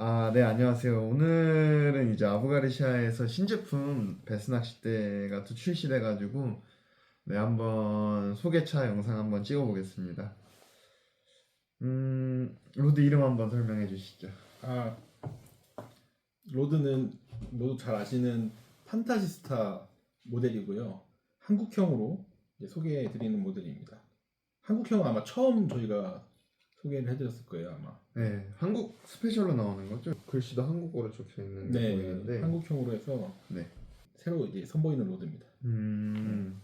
아, 네, 안녕하세요. 오늘은 이제 아부가리샤에서 신제품 베스 낚싯대가 또 출시돼가지고, 네, 한번 소개차 영상 한번 찍어보겠습니다. 음, 로드 이름 한번 설명해 주시죠. 아 로드는 모두 잘 아시는 판타지스타 모델이고요. 한국형으로 이제 소개해 드리는 모델입니다. 한국형 아마 처음 저희가 소개를 해드렸을 거예요 아마. 네, 한국 스페셜로 나오는 거죠? 글씨도 한국어로 적혀 있는 게 네, 보이는데, 한국형으로 해서 네. 새로 이제 선보이는 로드입니다. 음,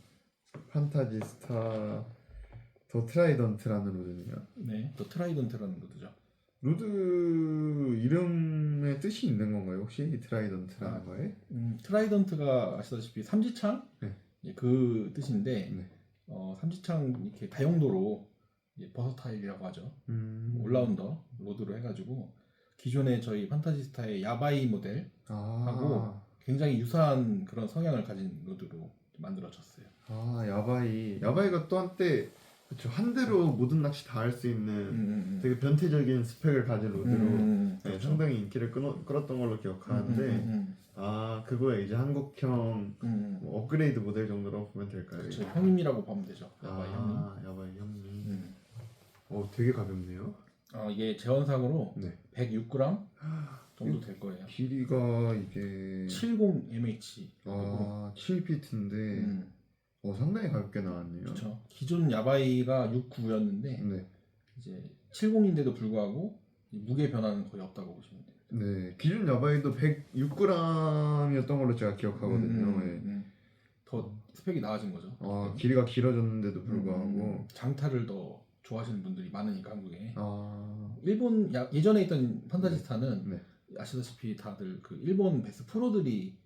판타지스타 더 트라이던트라는 로드네요. 네, 또 트라이던트라는 로드죠. 로드 이름에 뜻이 있는 건가요? 혹시 이 트라이던트라는 아. 거에? 음, 트라이던트가 아시다시피 삼지창 네. 예, 그 뜻인데 네. 어, 삼지창 이렇게 다용도로 버서타일이라고 하죠. 음. 올라운더 로드로 해가지고 기존에 저희 판타지스타의 야바이 모델 아, 하고 굉장히 유사한 그런 성향을 가진 로드로 만들어졌어요. 아 야바이 야바이가 또 한때 그쵸 한 대로 모든 낚시 다 할 수 있는 음, 되게 변태적인 스펙을 가진 로드로 음, 네, 그렇죠. 상당히 인기를 끌어, 끌었던 걸로 기억하는데 음, 음, 아 그거에 이제 한국형 음, 음. 뭐 업그레이드 모델 정도로 보면 될까요? 그렇죠. 형님이라고 보면 되죠. 아 야바이 형님. 야바이 형님 음. 어 되게 가볍네요 어, 이게 제원상으로 네 106g 정도 될 거예요. 길이가 이게 70mh. 아 7피트인데 음, 어 상당히 가볍게 나왔네요 그렇죠. 기존 야바이가 69였는데 네. 이제 70인데도 불구하고 이 무게 변화는 거의 없다고 보시면 돼요. 네, 기준 야바이도 106g이었던 걸로 제가 기억하거든요. 음, 음, 예. 음. 더 스펙이 나아진 거죠. 아, 길이가 길어졌는데도 불구하고. 음, 장타를 더 좋아하시는 분들이 많으니까 한국에. 아, 일본 야- 예전에 있던 판타지스타는 네. 아시다시피 다들 그 일본 베스 프로들이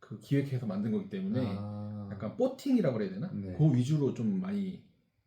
그 기획해서 만든 거기 때문에 아, 약간 보팅이라고 그래야 되나? 네. 그 위주로 좀 많이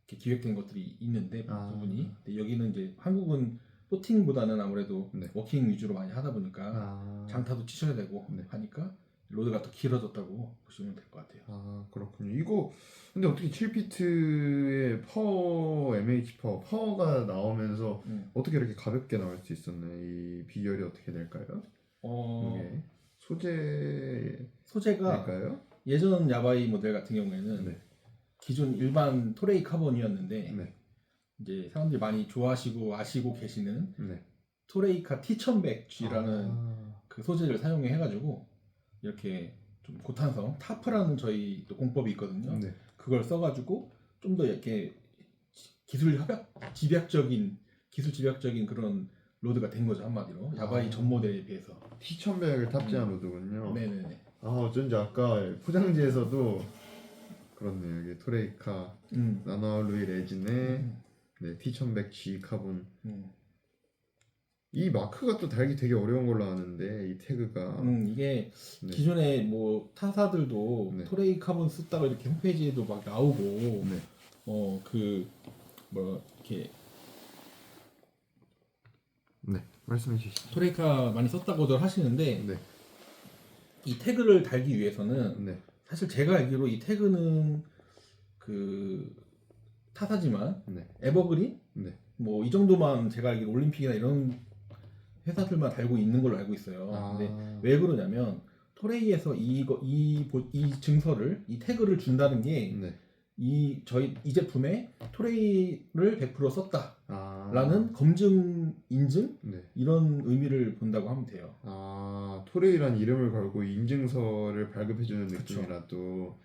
이렇게 기획된 것들이 있는데 아. 부분이 근데 여기는 이제 한국은 보팅보다는 아무래도 네. 워킹 위주로 많이 하다 보니까 아, 장타도 치셔야 되고 네. 하니까 로드가 더 길어졌다고 보시면 될 것 같아요. 아, 그렇군요. 이거 근데 어떻게 7피트의 파워 MH 파워 파워가 나오면서 음. 어떻게 이렇게 가볍게 나올 수 있었나요? 이 비결이 어떻게 될까요? 어, 이게 소재일까요? 소재가 예전 야바이 모델 같은 경우에는 네. 기존 일반 토레이 카본이었는데 네. 이제 사람들이 많이 좋아하시고 아시고 계시는 네. 토레이카 T1100G라는 아, 그 소재를 사용해 해가지고 이렇게 좀 고탄성 타프라는 저희 또 공법이 있거든요. 네. 그걸 써가지고 좀 더 이렇게 기술 협약 집약적인 기술 집약적인 그런 로드가 된 거죠 한마디로 야바이 아. 전 모델에 비해서. T1100을 탑재한 음. 로드군요. 네네네. 아 어쩐지 아까 포장지에서도 그렇네요. 여기 토레이카 음. 나노알로이 레진에 음. 네, T1100G 카본 음. 이 마크가 또 달기 되게 어려운 걸로 아는데 이 태그가 음, 이게 네. 기존에 뭐 타사들도 네. 토레이 카본 쓰다가 이렇게 홈페이지에도 막 나오고 네. 어그 뭐 이렇게 네 말씀해 주시죠. 토레이카 많이 썼다고들 하시는데 네. 이 태그를 달기 위해서는 네. 사실 제가 알기로 이 태그는 그 타사지만 네. 에버그린 네. 뭐 이 정도만 제가 알기로 올림픽이나 이런 회사들만 달고 있는 걸로 알고 있어요. 아. 근데 왜 그러냐면 토레이에서 이거 이, 보- 이 증서를 이 태그를 준다는 게 네. 이 저희 이 제품에 토레이를 100% 썼다라는 아. 검증 인증 네. 이런 의미를 본다고 하면 돼요. 아 토레이란 이름을 걸고 인증서를 발급해주는 그쵸. 느낌이라도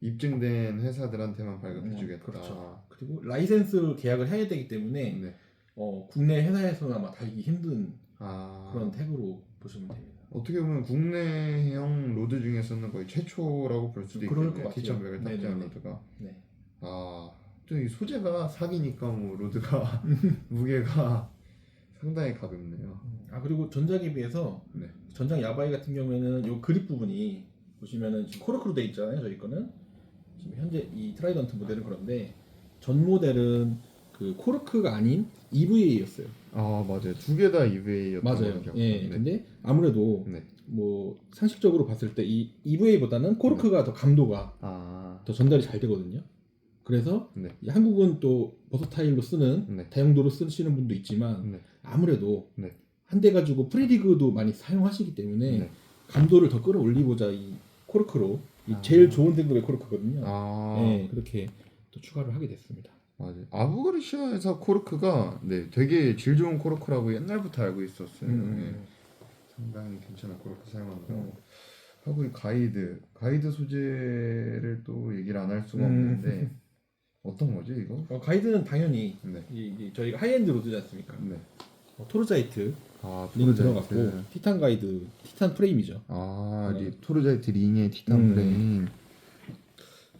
입증된 회사들한테만 발급해주겠다. 음, 그렇죠. 그리고 라이센스 계약을 해야 되기 때문에 네. 어, 국내 회사에서는 아마 달기 힘든 아 그런 태그로 보시면 됩니다. 어떻게 보면 국내형 로드 중에서는 거의 최초라고 볼 수도 그럴 있겠네요. 것 같아요. T1100을 탑재한 네네네. 로드가. 네. 아, 또 이 소재가 사기니까 뭐 로드가 무게가 상당히 가볍네요. 아 그리고 전작에 비해서 네. 전작 야바이 같은 경우에는 요 그립 부분이 보시면은 지금 코르크로 돼 있잖아요. 저희 거는 지금 현재 이 트라이던트 모델은 그런데 전 모델은 그 코르크가 아닌 EVA였어요. 아 맞아요. 두 개 다 EVA였던 맞아요. 예. 근데 아무래도 네. 뭐 상식적으로 봤을 때 이 EVA보다는 코르크가 더 감도가 아, 더 전달이 잘 되거든요. 그래서 네. 이 한국은 또 버서타일로 쓰는 네. 다용도로 쓰시는 분도 있지만 네. 아무래도 네. 한대 가지고 프리리그도 많이 사용하시기 때문에 네. 감도를 더 끌어올리고자 이 코르크로 이 아. 제일 좋은 등급의 코르크거든요. 아, 네, 그렇게 또 추가를 하게 됐습니다. 맞아요. 아부가르시아에서 코르크가 네 되게 질 좋은 코르크라고 옛날부터 알고 있었어요. 음, 네, 상당히 괜찮은 코르크 사용한다고. 음. 하고 이 가이드, 가이드 소재를 또 얘기를 안 할 수가 음. 없는데 어떤 거지 이거? 어, 가이드는 당연히 네, 이, 이 저희가 하이엔드 로드지 않습니까? 네. 어, 토르자이트 아 링. 들어갔고 티탄 가이드, 티탄 프레임이죠. 아, 네. 리, 토르자이트 링의 티탄 음. 프레임.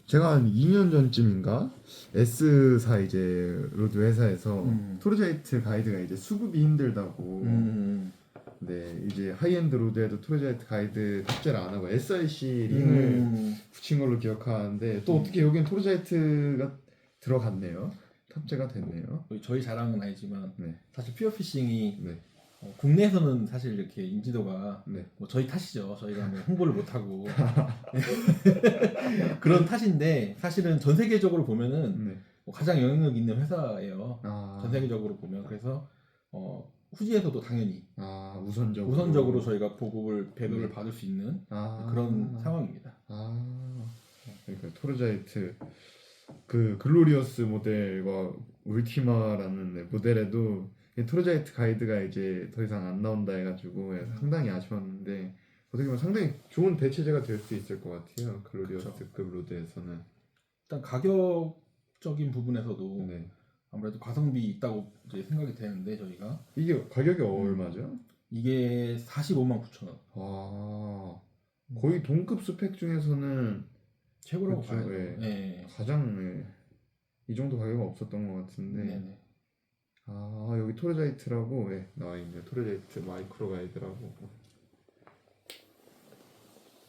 제가 한 2년 전쯤인가 S사 이제 로드 회사에서 음. 토르자이트 가이드가 이제 수급이 힘들다고 음. 네 이제 하이엔드 로드에도 토르자이트 가이드 탑재를 안 하고 SIC 링을 음. 붙인 걸로 기억하는데 또 음. 어떻게 여기엔 토르자이트가 들어갔네요 탑재가 됐네요 저희 자랑은 아니지만 네. 사실 퓨어피싱이 네. 어, 국내에서는 사실 이렇게 인지도가 네. 뭐 저희 탓이죠. 저희가 뭐 홍보를 못하고 그런 탓인데 사실은 전 세계적으로 보면은 네. 뭐 가장 영향력 있는 회사예요. 아, 전 세계적으로 보면 그래서 어, 후지에서도 당연히 아 우선적으로 우선적으로 저희가 보급을 배급을 네. 받을 수 있는 아, 그런 상황입니다. 아 그러니까 토르자이트 그 글로리어스 모델과 울티마라는 네, 모델에도 이 토르자이트 가이드가 이제 더 이상 안 나온다 해가지고 예, 음. 상당히 아쉬웠는데 어떻게 보면 상당히 좋은 대체제가 될 수 있을 것 같아요 글로리어스급 로드에서는 일단 가격적인 부분에서도 네 아무래도 가성비 있다고 이제 생각이 되는데 저희가 이게 가격이 음. 얼마죠? 이게 45만 9천 원 아 거의 동급 스펙 중에서는 최고라고 그렇죠, 봐요. 예. 네. 가장 예, 이 정도 가격은 없었던 것 같은데 네네. 아 여기 토르자이트라고 예, 나와 있네요. 토르자이트 마이크로 가이드라고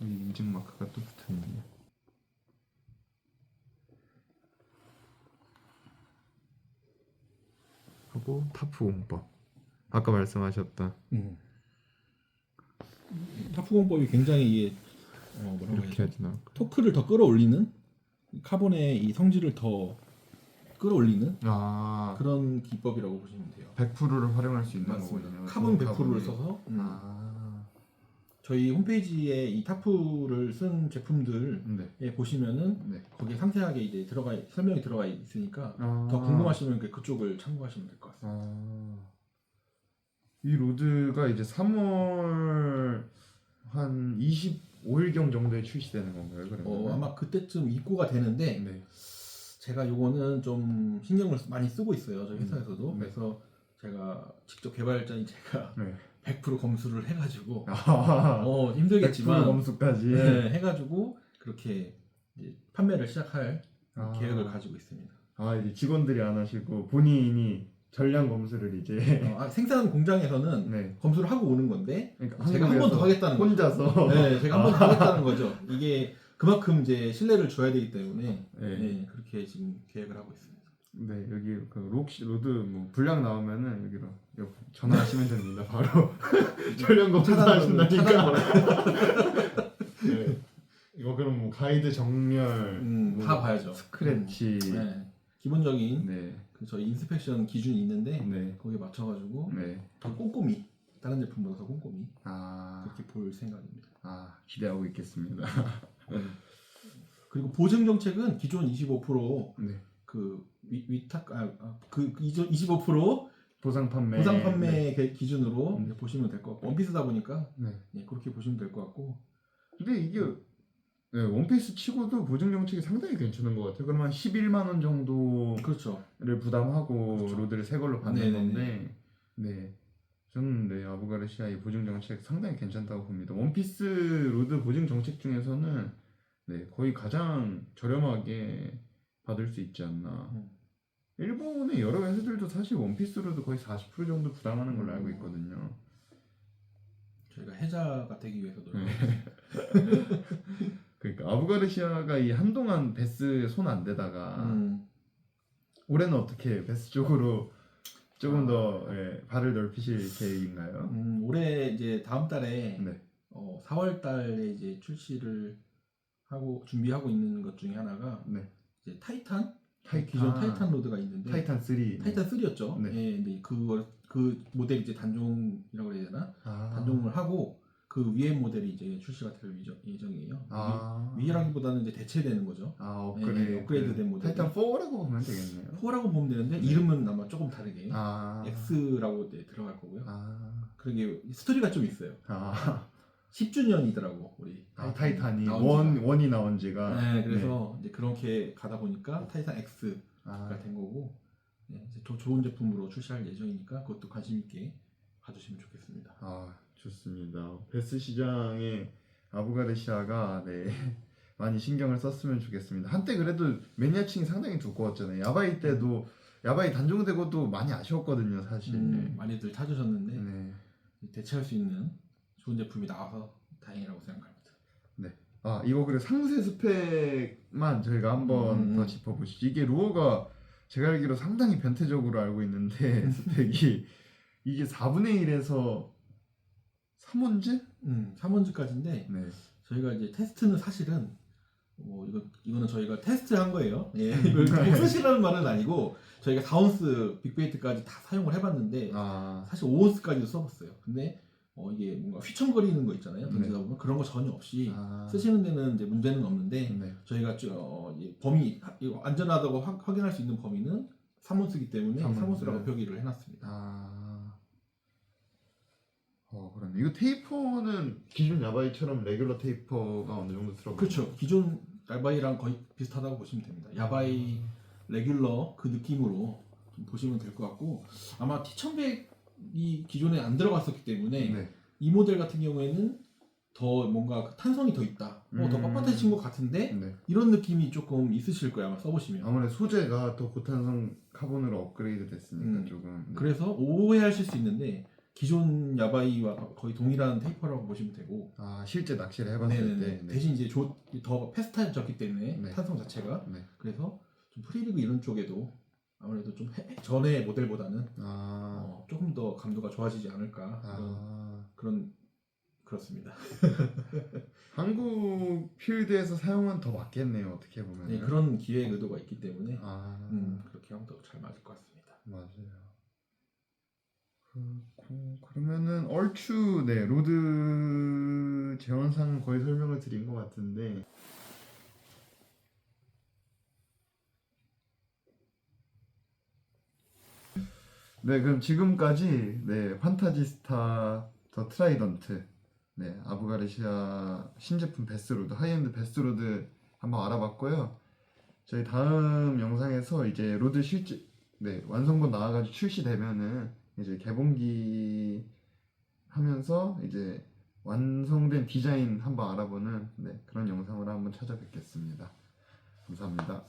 이 인증 마크가 또 붙어 있네요. 하고 타프 공법 아까 말씀하셨던 음. 타프 공법이 굉장히 이게 어, 뭐라고 해야 이렇게 지 하지 나. 토크를 더 끌어올리는 카본의 이 성질을 더 끌어올리는 아 그런 기법이라고 보시면 돼요. 100%를 활용할 수 있는 맞습니다. 거군요. 카본 좋은 100%를 카본이. 써서 음. 아 저희 홈페이지에 이 타프를 쓴 제품들에 네. 보시면은 네. 거기에 상세하게 이제 들어가 설명이 들어가 있으니까 아. 더 궁금하시면 그- 그쪽을 참고하시면 될 것 같습니다. 아, 이 로드가 이제 3월 한 25일경 정도에 출시되는 건가요? 그러면? 어, 아마 그때쯤 입고가 되는데 네. 제가 요거는 좀 신경을 많이 쓰고 있어요. 저희 회사에서도. 네. 그래서 제가 직접 개발자인 제가 네. 100% 검수를 해가지고 아, 어100% 힘들겠지만 검수까지. 네, 해가지고 그렇게 이제 판매를 시작할 아. 계획을 가지고 있습니다. 아, 이제 직원들이 안 하시고 본인이 전량 검수를 이제 어, 아, 생산 공장에서는 네. 검수를 하고 오는 건데 그러니까 제가 한 번 더 하겠다는 거죠. 혼자서 네, 제가 한 번 더 하겠다는 거죠. 이게 그만큼 이제 신뢰를 줘야 되기 때문에 네. 네, 그렇게 지금 계획을 하고 있습니다. 네 여기 그 록시 로드 뭐 불량 나오면은 여기로 여- 전화하시면 됩니다 바로 전량 검사하신다니까 네. 이거 그럼 뭐 가이드 정렬 음, 뭐다 봐야죠. 스크래치 네, 기본적인 네그 저희 인스펙션 기준이 있는데 네. 거기에 맞춰가지고 네. 더 꼼꼼히 다른 제품보다 더 꼼꼼히 아, 그렇게 볼 생각입니다. 아 기대하고 있겠습니다. 그리고 보증 정책은 기존 25%그 네. 위, 위탁 아그 기존 25% 보상 판매. 보상 판매 그 기준으로 네. 보시면 될 것 같고 원피스다 보니까 네. 네, 그렇게 보시면 될 것 같고 근데 이게 네, 원피스 치고도 보증 정책이 상당히 괜찮은 것 같아요. 그러면 11만 원 정도를 그렇죠. 부담하고 그렇죠. 로드를 새 걸로 받는 네네네. 건데, 네. 저는 네 아부가르시아 이 보증 정책 상당히 괜찮다고 봅니다. 원피스 로드 보증 정책 중에서는 네 거의 가장 저렴하게 받을 수 있지 않나. 음. 일본의 여러 회사들도 사실 원피스로도 거의 40% 정도 부담하는 걸로 알고 음. 있거든요. 저희가 해자가 되기 위해서 노력. 네. 그러니까 아부가르시아가 이 한동안 베스 손 안 대다가 음, 올해는 어떻게 베스 쪽으로 조금 아. 더 예, 발을 넓히실 계획인가요? 음, 올해 이제 다음 달에 네. 어, 4월 달에 이제 출시를 하고 준비하고 있는 것 중에 하나가 네. 이제 타이탄 타이탄. 기존 타이탄 로드가 있는데 타이탄 3. 타이탄 3였죠. 네. 예, 근데 그걸 그 모델 이제 단종이라고 해야 되나? 아. 단종을 하고 그 위에 모델이 이제 출시가 될 예정, 예정이에요. 아. 위, 위라기보다는 이제 대체되는 거죠. 아 네, 업그레이드 업그레이드된 모델. 타이탄 4라고 보면 되겠네요. 4라고 보면 되는데 이름은 아마 조금 다르게 아. X라고 네, 들어갈 거고요. 아. 그러게 스토리가 좀 있어요. 아. 10주년이더라고 우리 아, 타이탄이 원. 원이 나온 지가 네, 그래서 이제 그렇게 가다 보니까 타이탄 X가 아, 된 거고 네, 이제 더 좋은 제품으로 출시할 예정이니까 그것도 관심 있게 봐주시면 좋겠습니다. 아 좋습니다. 베스 시장에 아부가르시아가 네 많이 신경을 썼으면 좋겠습니다. 한때 그래도 매니아층이 상당히 두꺼웠잖아요. 야바이 때도 야바이 단종되고도 많이 아쉬웠거든요, 사실. 음, 많이들 찾으셨는데 네. 대체할 수 있는 좋은 제품이 나와서 다행이라고 생각합니다. 아 이거 그래 상세 스펙만 저희가 한번 음. 더 짚어보시죠. 이게 루어가 제가 알기로 상당히 변태적으로 알고 있는데 스펙이 이게 4분의 1에서 3원즈? 음, 3원즈까지인데 네. 저희가 이제 테스트는 사실은 뭐 이거 이거는 저희가 테스트한 거예요. 예, 이걸 꼭 쓰시라는 말은 아니고 저희가 4온스 빅베이트까지 다 사용을 해봤는데 아, 사실 5온스까지도 써봤어요. 근데 어, 이게 뭔가 휘청거리는 거 있잖아요. 던지다 네. 보면 그런 거 전혀 없이 아. 쓰시는 데는 이제 문제는 없는데 네. 저희가 저, 어, 이 범위 이거 안전하다고 확, 확인할 수 있는 범위는 3온스기 때문에 3온스. 3온스라고 표기를 해놨습니다. 아. 어, 그렇네. 이거 테이퍼는 기존 야바이처럼 레귤러 테이퍼가 어느 정도 들어가? 그렇죠. 기존 야바이랑 거의 비슷하다고 보시면 됩니다. 야바이 레귤러 그 느낌으로 좀 보시면 될 것 같고 아마 T1100이 기존에 안 들어갔었기 때문에 네. 이 모델 같은 경우에는 더 뭔가 그 탄성이 더 있다. 어, 더 음. 빳빳해진 것 같은데 네. 이런 느낌이 조금 있으실 거예요. 아마 써보시면. 아무래도 소재가 더 고탄성 카본으로 업그레이드 됐으니까 음. 조금. 네. 그래서 오해하실 수 있는데 기존 야바이와 거의 동일한 테이퍼라고 보시면 되고 아 실제 낚시를 해봤을 네네네. 때. 네. 대신 이제 조- 더 패스트해졌기 때문에 네. 탄성 자체가 네. 그래서 좀 프리리그 이런 쪽에도 아무래도 좀 해- 전의 모델보다는 아. 어, 조금 더 감도가 좋아지지 않을까 그런, 아. 그런 그렇습니다. 한국 필드에서 사용은 더 맞겠네요. 어떻게 보면. 네, 그런 기획 의도가 있기 때문에 아. 음, 그렇게 하면 더 잘 맞을 것 같습니다. 맞아요. 그러면은 얼추 네 로드 재원상 거의 설명을 드린 것 같은데 네 그럼 지금까지 네 판타지스타 더 트라이던트 네 아부가르시아 신제품 베스로드 하이엔드 베스로드 한번 알아봤고요. 저희 다음 영상에서 이제 로드 실제 네 완성본 나와가지고 출시되면은 이제 개봉기 하면서 이제 완성된 디자인 한번 알아보는 네, 그런 영상으로 한번 찾아뵙겠습니다. 감사합니다.